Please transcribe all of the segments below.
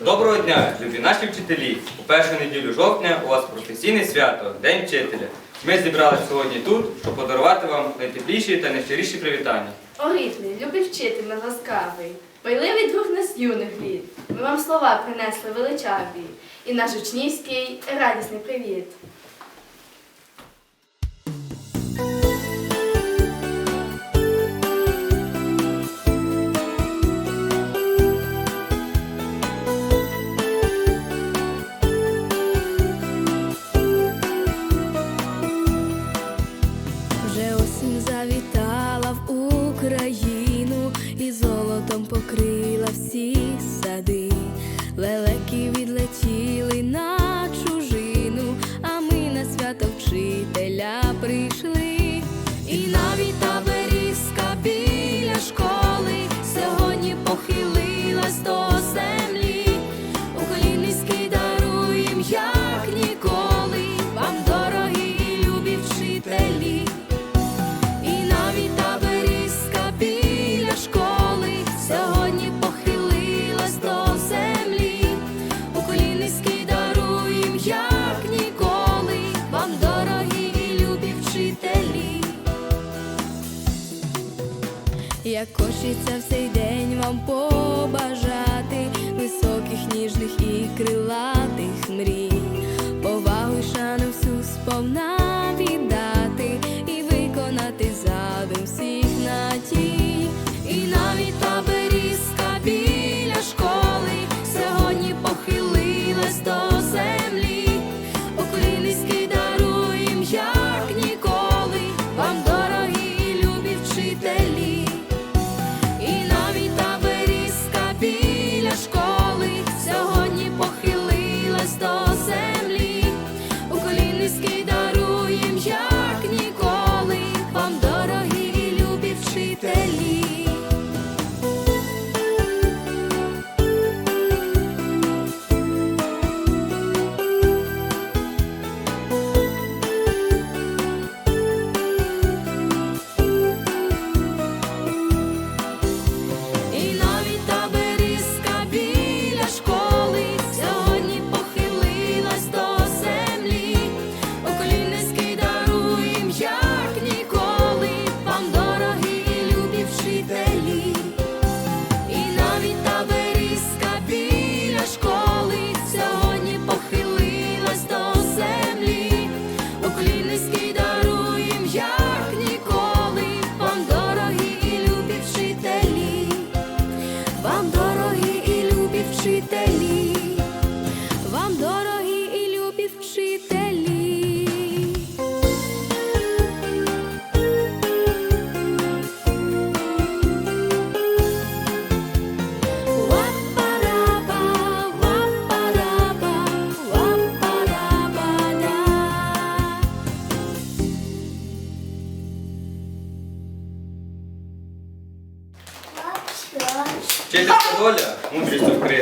Доброго дня, любі наші вчителі! У першу неділю жовтня у вас професійне свято День вчителя. Ми зібралися сьогодні тут, щоб подарувати вам найтепліші та найщиріші привітання. О, любий вчитель ласкавий, пайливий друг нас юних літ. Ми вам слова принесли величаві, і наш учнівський радісний привіт. Лелеки Як хочеться в цей день вам побажати високих, ніжних і крилатих мрій, повагу й шану всю сповна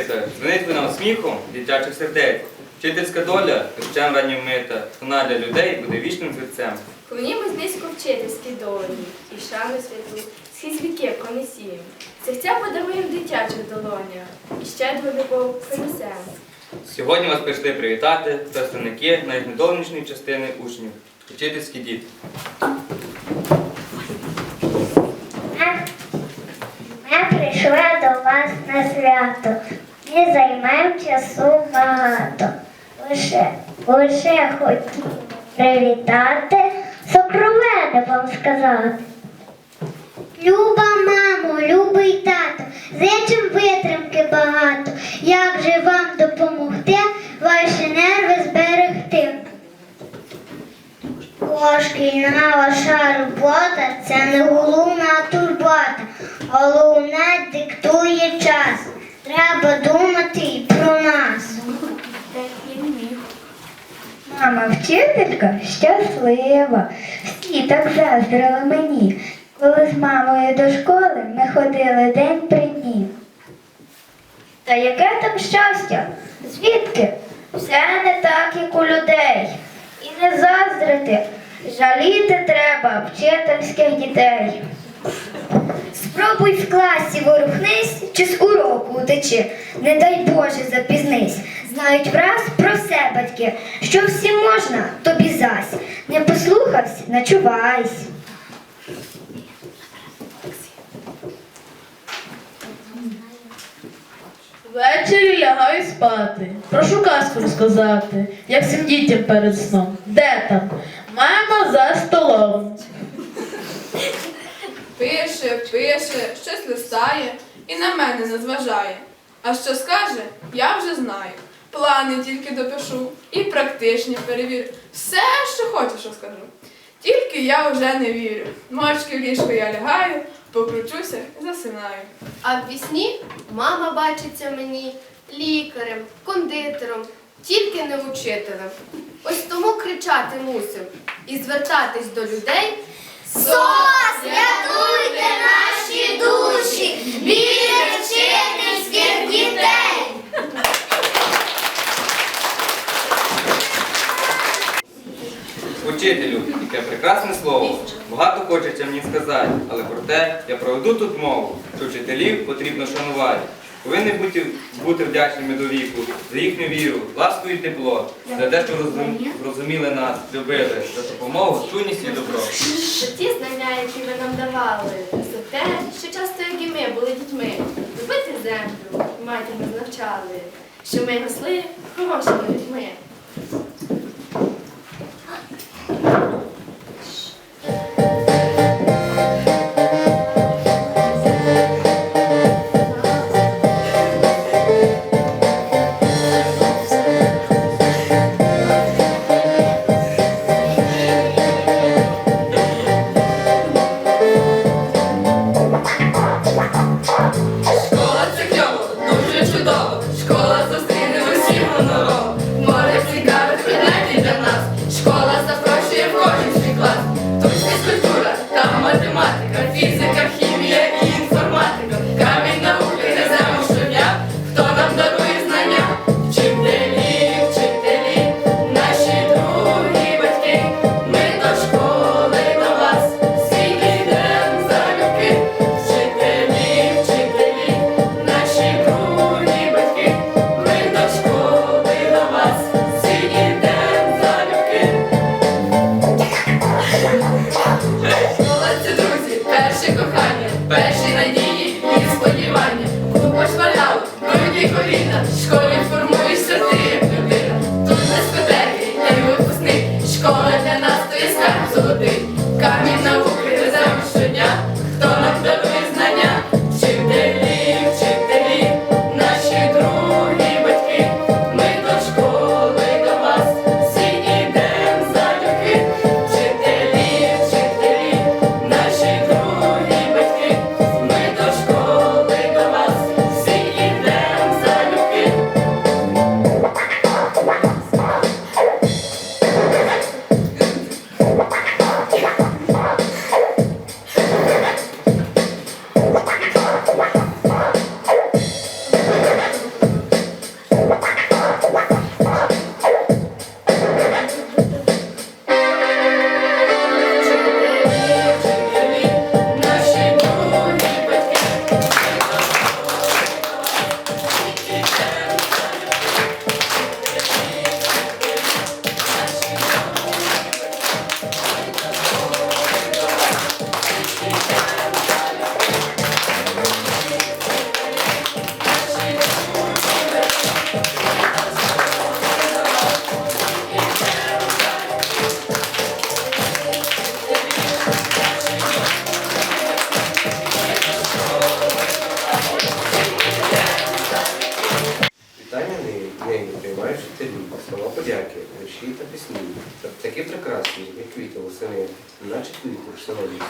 вкрита, звенить нам сміхом дитячих сердець. Вчительська доля дощем раннім мита, вона для людей буде вічним зірцем. Клонімось низько вчительській долі, і шану святу, схід віків понесім. Серця подаруємо дитячих долонях, і щедру любов принесемо. Сьогодні вас прийшли привітати представники найнедовнішньої частини учнів, вчительські діти. Ми прийшли до вас на свято. Не займемо часу багато. Лише, лише хотімо привітати, сокровенне вам сказати. Люба мамо, любий тато, зичим витримки багато. Як же вам допомогти ваші нерви зберегти? Шкільна ваша робота це не головна турбота. Головне диктує. Треба думати і про нас. Мама вчителька щаслива. Всі так заздрили мені. Коли з мамою до школи ми ходили день при дні. Та яке там щастя? Звідки? Все не так, як у людей. І не заздрити, жаліти треба вчительських дітей. В класі ворухнись чи з уроку утечи. Не дай Боже, запізнись. Знають враз про все батьки, що всім можна, тобі зась. Не послухавсь, начувайсь. Ввечері лягаю спати. Прошу казку розказати, як всім дітям перед сном. Де там? Мама за столом. Пише, пише, щось листає і на мене не зважає. А що скаже, я вже знаю. Плани тільки допишу і практичні перевірю. Все, що хочеш, розкажу. Тільки я вже не вірю. Мочки в ліжко я лягаю, покручуся і засинаю. А в вісні мама бачиться мені лікарем, кондитером, тільки не учителем. Ось тому кричати мусив і звертатись до людей. Учителю, яке прекрасне слово. Багато хочеться мені сказати, але проте я проведу тут мову, що вчителів потрібно шанувати. Повинні бути, бути вдячними до віку за їхню віру, ласку і тепло, за те, що розуміли нас, любили, за допомогу, чуйність і добро. За ті знання, які ви нам давали, за те, що часто, як і ми були дітьми, любити землю, матір нас навчали, що ми росли хорошими людьми. Школа зустріне Scroll.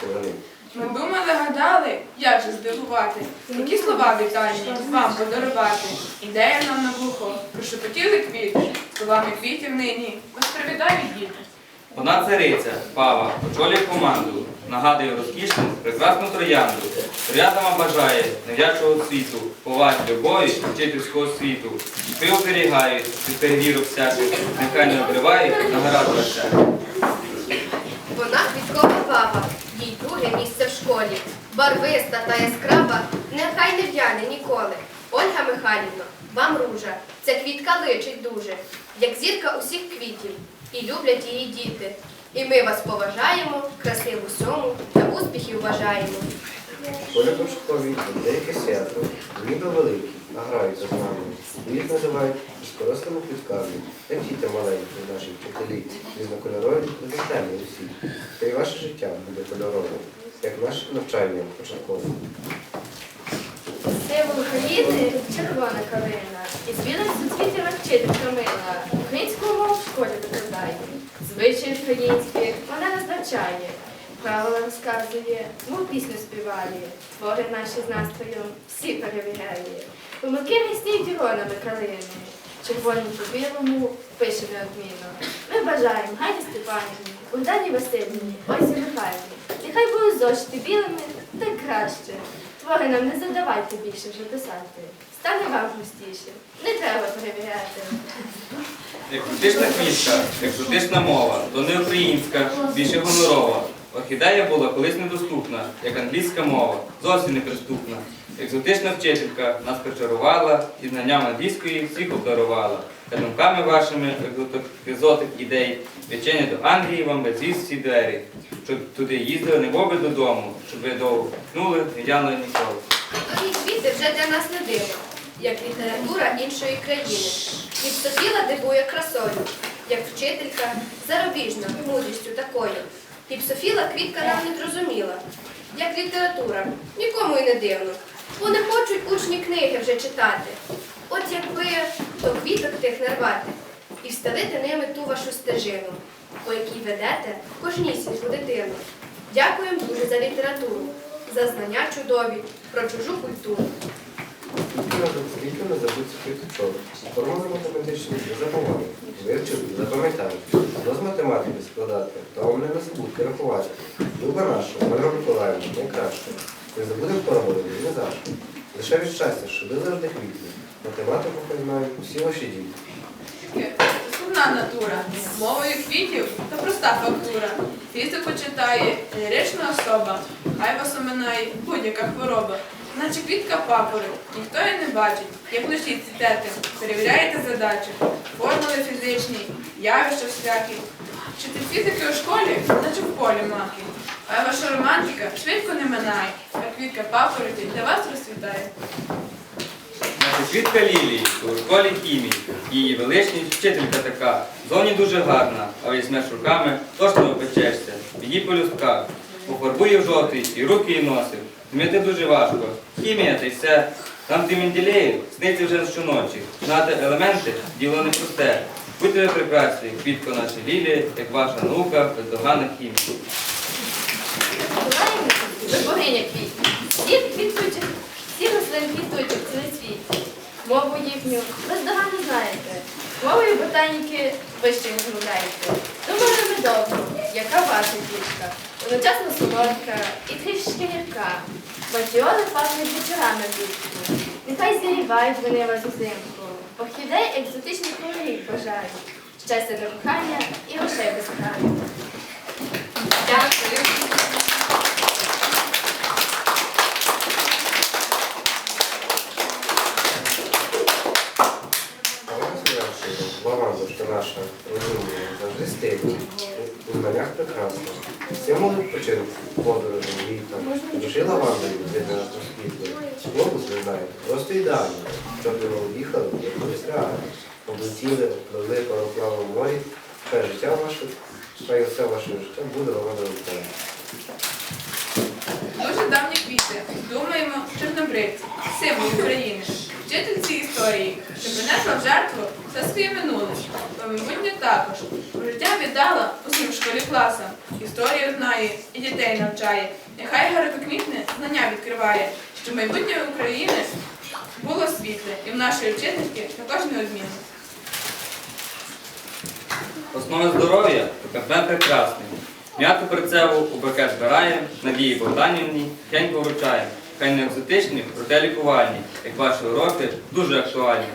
Шановні. Ми думали, гадали, як же здивувати, які слова вітальні вам подарувати. Ідея нам на вухо, прошепотіли квіти, словами квітів нині, вас привітають діти. Вона цариця, пава, очолює команду, нагадує розкішну, прекрасну троянду. Троянда вам бажає невдячного світу, поваги, любові, вчительського світу. Ви оберігають, від перевірок всяких, нехай не обривають, на гаразд місце. Барвиста та яскрава, нехай не в'яне ніколи. Ольга Михайлівна, Вам ружа, ця квітка личить дуже, як зірка усіх квітів, і люблять її діти. І ми вас поважаємо, краси в усьому та успіхів бажаємо. Поля Пошукові деяке свято, ніби великі, а грають за нами. Їх називають безкорослими квітками, як діти маленькі, наші вчителі, різнокольорові, різнотемні усі. Та й ваше життя буде кольоровим, як наше навчання початкове. Символ України червона калина. І з білих суцвітями вчителька мила. Українську мову в школі викладає. Звичаї українські вона нас. Правила розказує, мов пісню співає. Твори наші з настроєм всі перевіряє. Помилки не сніють іронами калини. Червоним по білому пише неодмінно. Ми бажаємо Гані Степанівні, Богдані Васильівні, Ользі Михайлівні. Нехай будуть зошити білими, так краще. Твори нам не задавайте більше вже писати. Стане вам простіше. Не треба перевіряти. Екзотична квітка, екзотична мова, то не українська, більше гонорова. Орхідея була колись недоступна, як англійська мова, зовсім неприступна. Екзотична вчителька нас причарувала і знанням англійської всіх обдарувала. Та думками вашими екзотик, ідей відчинять до Англії вам безвіз всі двері. Щоб туди їздили не боби додому, щоб ви не дяли ніколи. Дорогі квіти вже для нас не диво, як література іншої країни. Гіпсофіла дивує красою, як вчителька зарубіжна, мудрістю такою. Гіпсофіла квітка нам не зрозуміла, як література, нікому й не дивно. Вони хочуть учні книги вже читати. От якби до квіток тих нарвати і встелити ними ту вашу стежину, по якій ведете кожнісіньку дитину. Дякуємо дуже за літературу, за знання чудові про чужу культуру. Скільки не забудь квіточок. Формули математичні не. Вивчили, запам'ятали. Що з математики складати, та вам не на забудьте рахувати. Люба наша, Ольга Миколаївна, найкраща. Не забудемо формули, ні за що. Лише від щастя, що ви завжди квітні. Математику знають усі ваші діти. Складна натура, мовою квітів та проста фактура. Фізику читає лірична особа, хай вас оминає будь-яка хвороба. Наче квітка папори, ніхто її не бачить, як вночі цвітете, перевіряєте задачі, формули фізичні, явища всякі. Вчитель фізики у школі, наче в полі маки. А ваша романтика швидко не минає, квітка папороті для вас розцвітає. Квітка лілії у школі хімії. Її величність вчителька така. Зовні дуже гарна, а візьмеш руками, точно опечешся. Її полюстках. Пофарбує в жовтий і руки і носив. Змити дуже важко. Хімія та й все. Там ти Менделєєв сниться вже щоночі. Знати елементи діло не просте. Будьте прекрасні, квітко наші лілії, як ваша наука, бездоганна хімія. Богиня квітів. Всі квітучих, всі рослин квітучих цілий світ. Мову їхню ви бездоганно знаєте. Мовою ботаніки ви ще не розмовляєте. Думали ми довго, яка ваша квітка. Одночасно солодка і трішки гірка. Батіоли пахнуть вечорами влітку. Нехай зігрівають вони вас узимку. Орхідей екзотичних кольорів бажають. Щастя для кохання і грошей без краю. Дякую. А вона завершує. Лаванда, наша розуміє, завжди. У знаннях прекрасна. Символ відпочинку, подорожі, літа. Душі лавандою від нас розквітли. Глобус, ви. Щоб ви уїхали, як колись. Облетіли, пливли пароплавом в морі. Хай життя ваше, хай усе ваше життя буде лавандовим полем. Дуже давні квіти. Думаємо, чорнобривці, символ України, вчительці історії, що принесла в жертву все своє минуле. Бо майбутнє також. Життя віддала усім школі класам. Історію знає і дітей навчає. Нехай гарикоквітне знання відкриває, що майбутнє України було світле, і в нашої вчительки також неодмінно. Основа здоров'я КП прекрасний. М'яту перцеву у букет збираємо, Надії Богданівні тянько вручаємо. Хай не екзотичні, проте лікувальні, як ваші уроки дуже актуальні.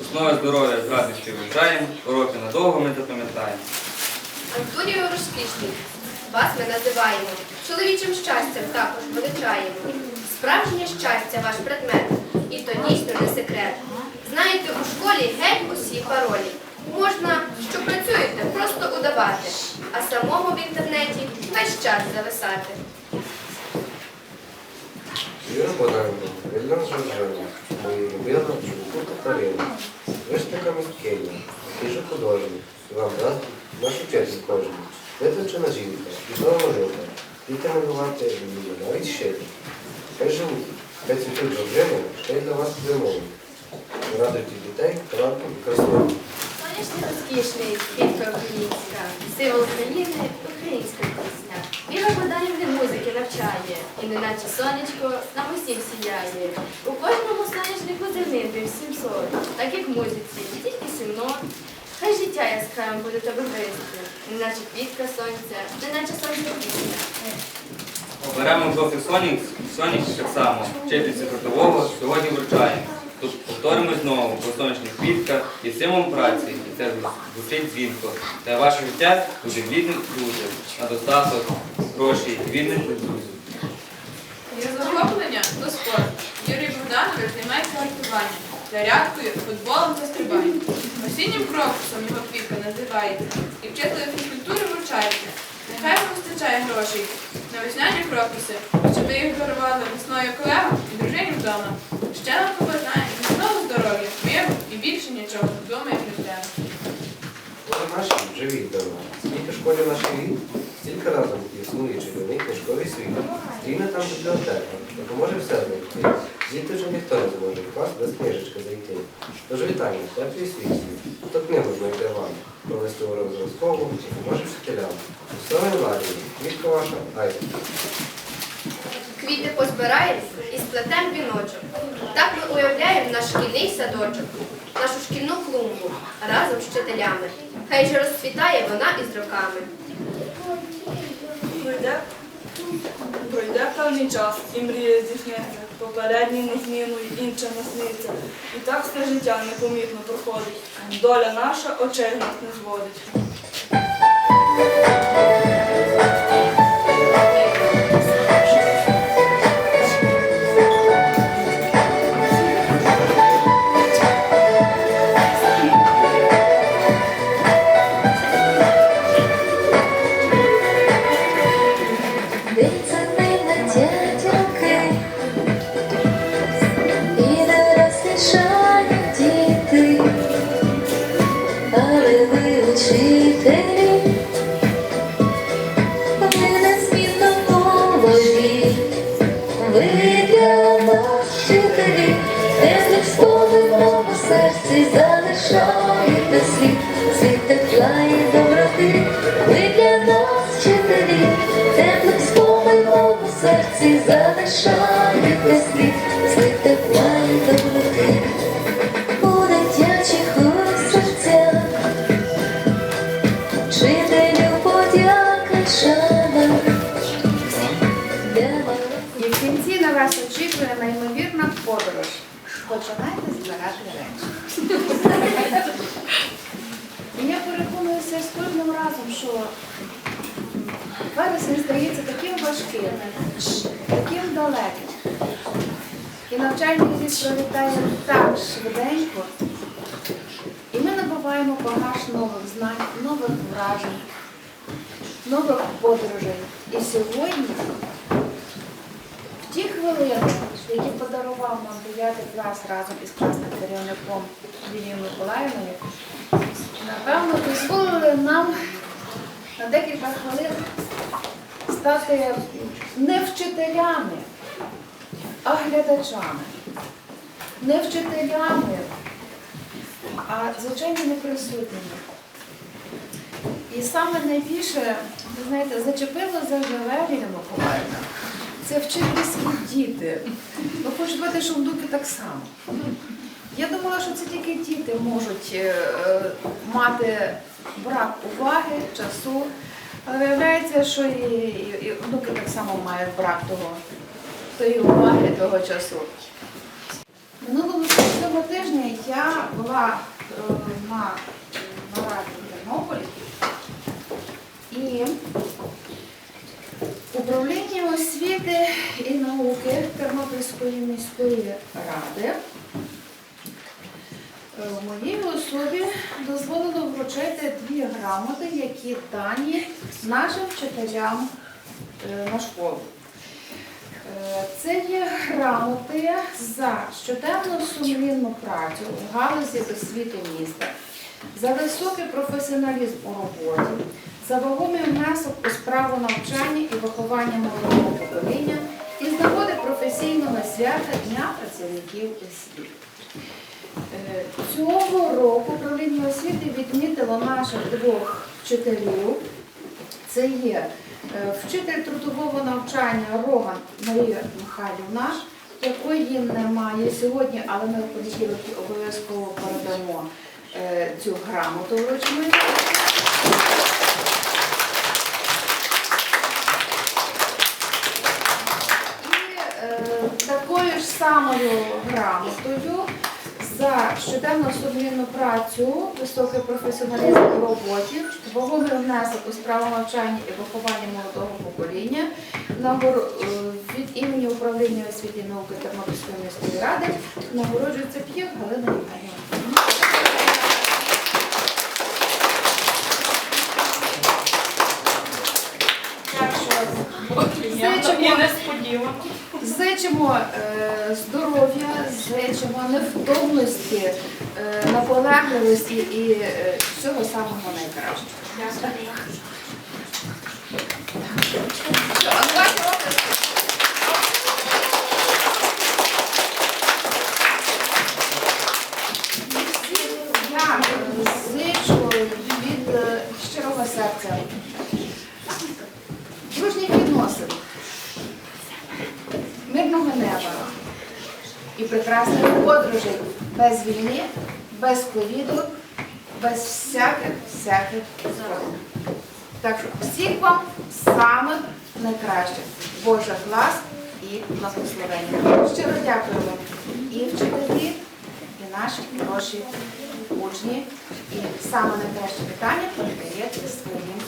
Основа здоров'я з радістю вивчаємо, уроки надовго ми запам'ятаємо. Антурію розкішний. Вас ми називаємо. Чоловічим щастям також величаємо. Справжнє щастя ваш предмет. І то дійсно не секрет. Знаєте, у школі геть усі паролі. Можна, що працюєте, просто удавати, а самому в інтернеті весь час зависати. Юра Богданівна, нас Жоржина, мої любила жінку Катерину. Ви ж така мисткиня, такий же художник, вам дасть наш вчитель кожен. Виточена жінка, і талановита, діти малювати вміє, навіть шити. Хай живуть, хай цвітуть Жоржини, ще й для вас зимові. Радуйте дітей талантом і красою. Розкішний, квітка українська, символ України, українська пісня. Віра Богданівни музики навчає, і неначе сонечко нам усім сіяє. У кожному сонячнику зернинки всім сот, так як музиці, тільки сімно. Хай життя яскравим буде тебе гристи, неначе квітка сонця, неначе сонце пісня. Беремо трохи так само, вчительці трудового сьогодні вручаємо. Повторимо знову про сонячних квітках і символом праці, і це звучить дзвінко. Та ваше життя буде бідним друзів, на достаток, грошей, вільних друзів. Його захоплення до спорту. Юрій Богданович займається гартуванням, зарядкою, футболом та стрибанням. Осіннім крокусом його квітка називається. І вчителю фізкультури вручається. Нехай вам вистачає грошей на весняні крокуси, щоб ви їх дарували весною колегам і дружині вдома. Ще побажаємо міцного здоров'я, миру і більше нічого вдома як в тебе. Наші до нас. Скільки школі нашій рік, стільки разом існує чарівний книжковий світ. Стрійна там бібліотека, допоможе все знайти. Діти вже ніхто не зможе в клас без книжечки зайти. Тож вітання, теплі світлі. Хто книгу знайде вам, провести урок зразкову, допоможе вчителям. Устави ладі, квітка ваша, айда. Квіти позбираємо і сплетем віночок. Так ми уявляємо наш шкільний садочок, нашу шкільну клумбу разом з вчителями. Хай же розцвітає вона із роками. Пройде, пройде певний час, і мрія здійсниться, попередній не змінує, інша насниться. І так все життя непомітно проходить. Доля наша очей нас не зводить. І я переконуюся з кожним разом, що вересень здається таким важким, таким далеким. І навчальний рік пролітає так швиденько. І ми набуваємо багаж нових знань, нових вражень, нових подорожей. І сьогодні в ті хвилини, які подарував нам 9 клас разом із класним керівником Лілією Миколаївною, напевно, дозволили нам на декілька хвилин стати не вчителями, а глядачами. Не вчителями, а звичайними присутніми. І саме найбільше, ви знаєте, зачепило за Лілія Миколаївна. Це вчительські діти. Ну, хочу сказати, що внуки так само. Я думала, що це тільки діти можуть е, е, мати брак уваги, часу. Але виявляється, що і, і, і внуки так само мають брак того, тої уваги, того часу. Минулого цього тижня я була е, на нараді в Тернополі і управління освіти і науки Тернопільської міської ради Е, моїй особі дозволено вручити дві грамоти, які дані нашим вчителям е, на школу. Е, Це є грамоти за щоденну сумлінну працю в галузі освіти міста, за високий професіоналізм у роботі, за вагомий внесок у справу навчання і виховання молодого покоління і з нагоди професійного свята Дня працівників освіти. Е, Цього року управління освіти відмітило наших двох вчителів. Це є е, вчитель трудового навчання Роган Марія Михайлівна, якої немає сьогодні, але ми в понеділок обов'язково передамо е, цю грамоту вручну. І е, такою ж самою грамотою за щоденну сумлінну працю, високий професіоналізм у роботі, вагомий внесок у справу навчання і виховання молодого покоління е, від імені управління освіти і науки Тернопільської міської ради нагороджується П'єв Галина Євгенівна. Що зичимо, зичимо е, здоров'я, зичимо невтомності, е, наполегливості і е, всього самого найкращого. Оплески. Я зичу від щирого серця прекрасних подорожей без війни, без ковіду, без всяких всяких зрад. Так що всіх вам самих найкращих. Божа клас і благословення. Щиро дякуємо і вчителі, і наші хороші учні. І саме найкраще питання передаєте своїм